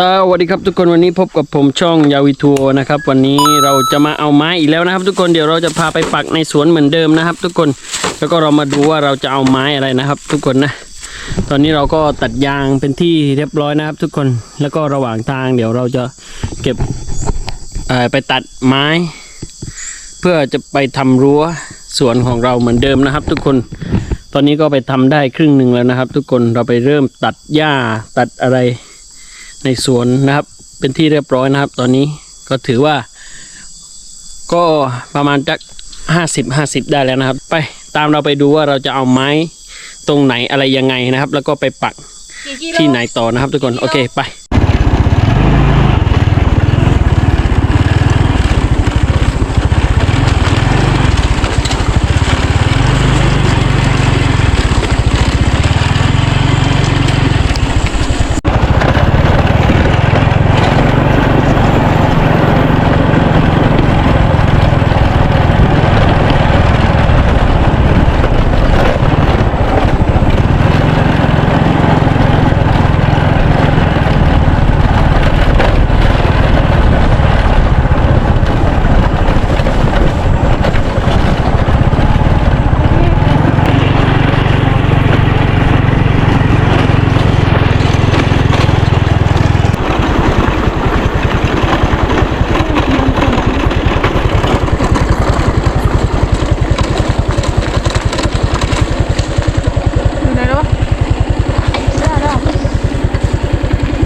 สวัสดีครับทุกคนวันนี้พบกับผมช่องยาวิทัวร์นะครับ วันนี้เราจะมาเอาไม้อีกแล้วนะครับ ทุกคนเดี๋ยวเราจะพาไปปักในสวนเหมือนเดิมนะครับ ทุกคนแล้วก็เรามาดูว่าเราจะเอาไม้อะไรนะครับ ทุกคนนะ ตอนนี้เราก็ตัดยางเป็นที่เรียบร้อยนะครับ ทุกคนแล้วก็ระหว่างทางเดี๋ยวเราจะเก็บไปตัดไม้ เพื่อจะไปทำรั้วสวนของเราเหมือนเดิมนะครับ ทุกคนตอนนี้ก็ไปทำได้ครึ่งหนึ่งแล้วนะครับ ทุกคนเราไปเริ่มตัดหญ้าตัดอะไร ในสวนนะครับ เป็นที่เรียบร้อยนะครับ ตอนนี้ก็ถือว่า ก็ประมาณจักห้าสิบห้าสิบได้แล้วนะครับ ไปตามเราไปดูว่าเราจะเอาไม้ตรงไหนอะไรยังไงนะครับ แล้วก็ไปปักกี่กิโลที่ไหนต่อนะครับ ทุกคนโอเคไป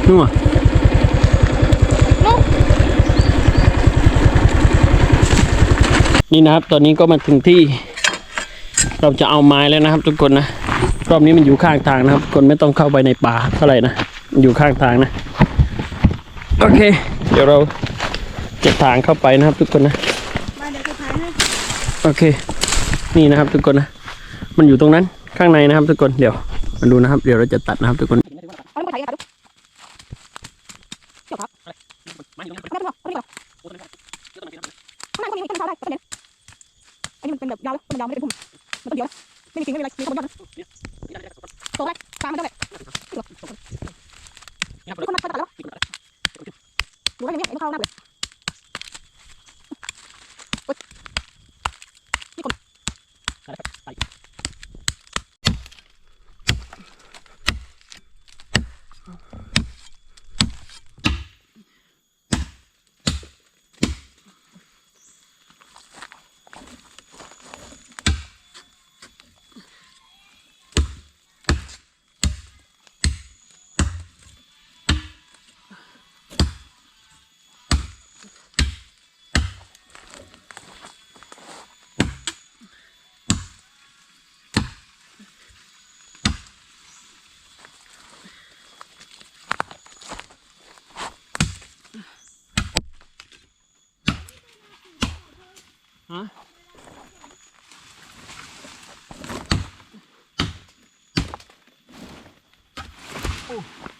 นู่นอะนู่นนี่นะครับ ตอนนี้ก็มาถึงที่ เราจะเอาไม้แล้วนะครับ ทุกคนนะ รอบนี้มันอยู่ข้างทางนะครับทุกคนไม่ต้องเข้าไปในป่าเท่าไหร่นะมันอยู่ข้างทางนะ โอเค เดี๋ยวเราจะทางเข้าไปนะครับ ทุกคนนะมาเดี๋ยวจะถ่ายให้โอเค นี่นะครับ ทุกคนนะ มันอยู่ตรงนั้นข้างในนะครับ ทุกคน เดี๋ยวมาดูนะครับ เดี๋ยวเราจะตัดนะครับ ทุกคน เอาแล้วมาถ่ายยังไงดูเจ้าครับไม่ต้องบอกไม่ต้องบอกข้างในก็มีมีต้นมะพร้าวได้ต้นเด่นอันนี้ มันเป็นแบบยาวแล้วมันยาวไม่ได้เป็นพุ่มมันต้นเดียวนะไม่มีกิ่งไม่มีอะไรมีคนยอดนะโตแล้วตามมันได้เลยมีคนมาตัดแล้วดูได้ยังไงไม่เข้าหน้าเลย โ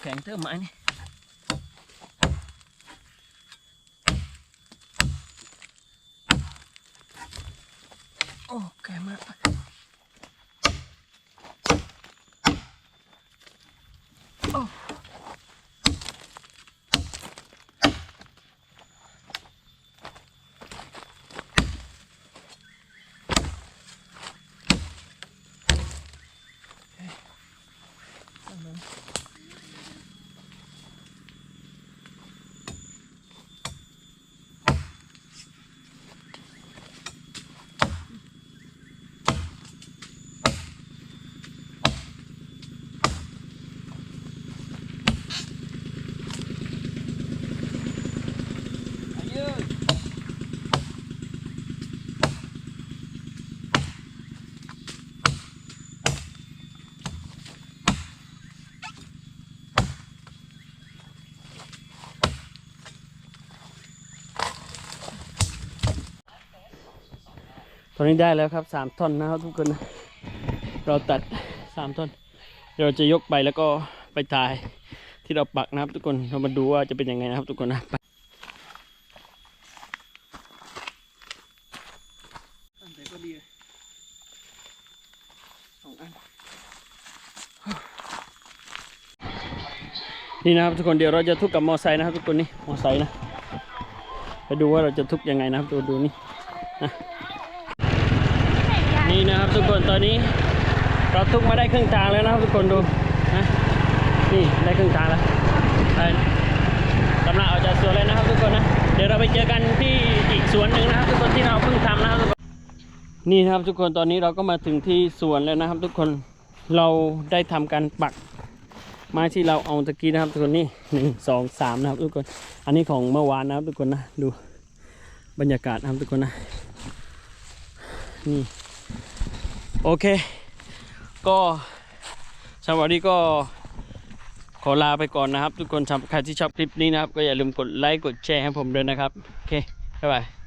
แข็งเท่าไม้นี่ โอ้แก่มากโอ้ต อนนี้ได้แล้วครับสามท่อนนะครับทุกคนนะเราตัดสามท่อน เดี๋ยวเราจะยกไปแล้วก็ไปถ่ายที่เราปักนะครับทุกคน เรามาดูว่าจะเป็นยังไงนะครับทุกคนนะนี่นะครับทุกคนเดี๋ยวเราจะทุกกับมอไซค์นะครับทุกคนนี่มอไซค์นะ ไปดูว่าเราจะทุกยังไงนะครับดูดูนี่นะ นี่นะครับ ทุกคนตอนนี้เราทุกมาได้ครึ่งทางแล้วนะครับทุกคนดูนะนี่ได้ครึ่งทางแล้วกำลังออกจากสวนเลยนะครับทุกคนนะเดี๋ยวเราไปเจอกันที่อีกสวนหนึ่งนะครับ ทุกคนที่เราเพิ่งทำนะครับทุกคนนี่นะครับทุกคนตอนนี้เราก็มาถึงที่สวนแล้วนะครับ ทุกคนเราได้ทำการปักไม้ที่เราเอาตะกี้นะครับ ทุกคนนี่หนึ่งสองสามนะครับ ทุกคน อันนี้ของเมื่อวานนะครับ ทุกคนนะดูบรรยากาศนะครับทุกคนนะนี่ โอเค ก็สำหรับวันนี้ก็ขอลาไปก่อนนะครับ ทุกคนสำหรับใครที่ชอบคลิปนี้นะครับ ก็อย่าลืมกดไลค์กดแชร์ให้ผมด้วยนะครับ โอเค บ๊ายบาย